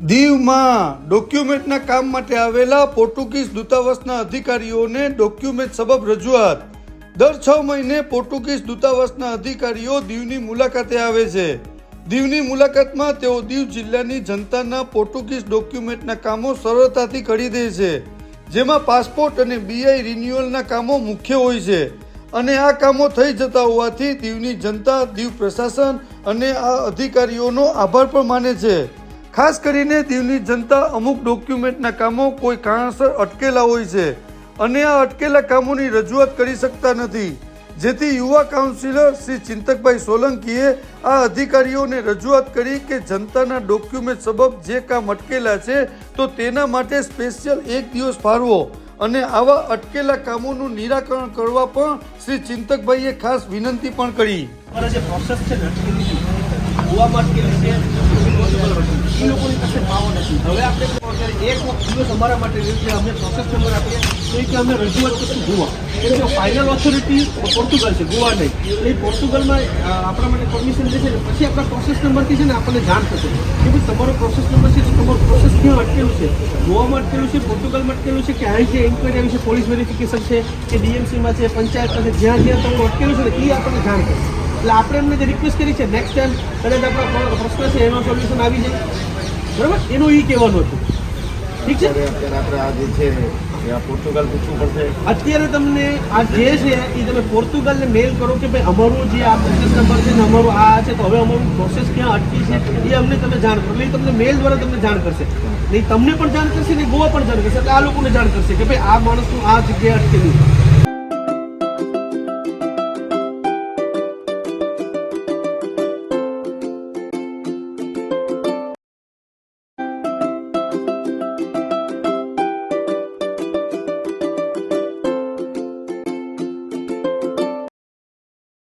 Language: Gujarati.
દીવમાં ડોક્યુમેન્ટના કામ માટે આવેલા પોર્ટુગીઝ દૂતાવાસના અધિકારીઓને ડોક્યુમેન્ટ સબબ રજૂઆત. દર છ મહિને પોર્ટુગીઝ દૂતાવાસના અધિકારીઓ દીવની મુલાકાતે આવે છે. દીવની મુલાકાતમાં તેઓ દીવ જિલ્લાની જનતાના પોર્ટુગીઝ ડોક્યુમેન્ટના કામો સરળતાથી કરી દે છે, જેમાં પાસપોર્ટ અને બીઆઈ રિન્યુઅલના કામો મુખ્ય હોય છે. અને આ કામો થઈ જતા હોવાથી દીવની જનતા, દીવ પ્રશાસન અને આ અધિકારીઓનો આભાર પણ માને છે. ખાસ કરીને દીવની જનતા અમુક ડોક્યુમેન્ટના કામો કોઈ કારણસર અટકેલા હોય છે અને આ અટકેલા કામોની રજૂઆત કરી શકતા નથી. જેથી યુવા કાઉન્સિલર શ્રી ચિંતકભાઈ સોલંકીએ આ અધિકારીઓને રજૂઆત કરી કે જનતાના ડોક્યુમેન્ટ સબબ જે કામ અટકેલા છે તો તેના માટે સ્પેશિયલ એક દિવસ ફાળવો અને આવા અટકેલા કામોનું નિરાકરણ કરવા પણ શ્રી ચિંતકભાઈએ ખાસ વિનંતી પણ કરી. જે પ્રોસેસ છે ને ગોવામાં અટકેલી છે. એ લોકોની પાસે પાવો નથી. હવે આપણે એક દિવસ અમારા માટે અમને પ્રોસેસ નંબર આપીએ. તો એ કે અમે રજૂઆત કરશું ગોવા. કેમ કે ફાઇનલ ઓથોરિટી પોર્ટુગલ છે, ગોવા નહીં. એ પોર્ટુગલમાં આપણા માટે પરમિશન છે ને, પછી આપણા પ્રોસેસ નંબરથી છે ને આપણને જાણ થશે. કે ભાઈ તમારો પ્રોસેસ નંબર છે તો તમારો પ્રોસેસ ક્યાં અટકેલું છે? ગોવામાં અટકેલું છે, પોર્ટુગલમાં અટકેલું છે કે અહીં જે ઇન્કવાયરી આવી છે પોલીસ વેરિફિકેશન છે, કે ડીએમસીમાં છે પંચાયત છે, જ્યાં જ્યાં તમારું અટકેલું છે ને, એ આપણને જાણ કરશે એટલે આપણે એમને જે રિક્વેસ્ટ કરી છે નેક્સ્ટ ટાઈમ કદાચ આપણા પ્રશ્ન છે એનો સોલ્યુશન આવી જાય. બરાબર? એનું એ કહેવાનું હતું. ઠીક છે? અત્યારે આપણે આ જે છે પોર્ટુગલ પૂછવું પડશે. અત્યારે તમને આ જે છે એ તમે પોર્ટુગલને મેલ કરો કે ભાઈ અમારું જે આ પ્રોસેસ નંબર છે ને અમારું આ છે તો હવે અમારું પ્રોસેસ ક્યાં અટકી છે એ અમને તમે જાણ કરો. એટલે તમને મેલ દ્વારા તમને જાણ કરશે. નહીં તમને પણ જાણ કરશે ને ગોવા પણ જાણ કરશે. એટલે આ લોકોને જાણ કરશે કે ભાઈ આ માણસનું આ જગ્યાએ અટકેલું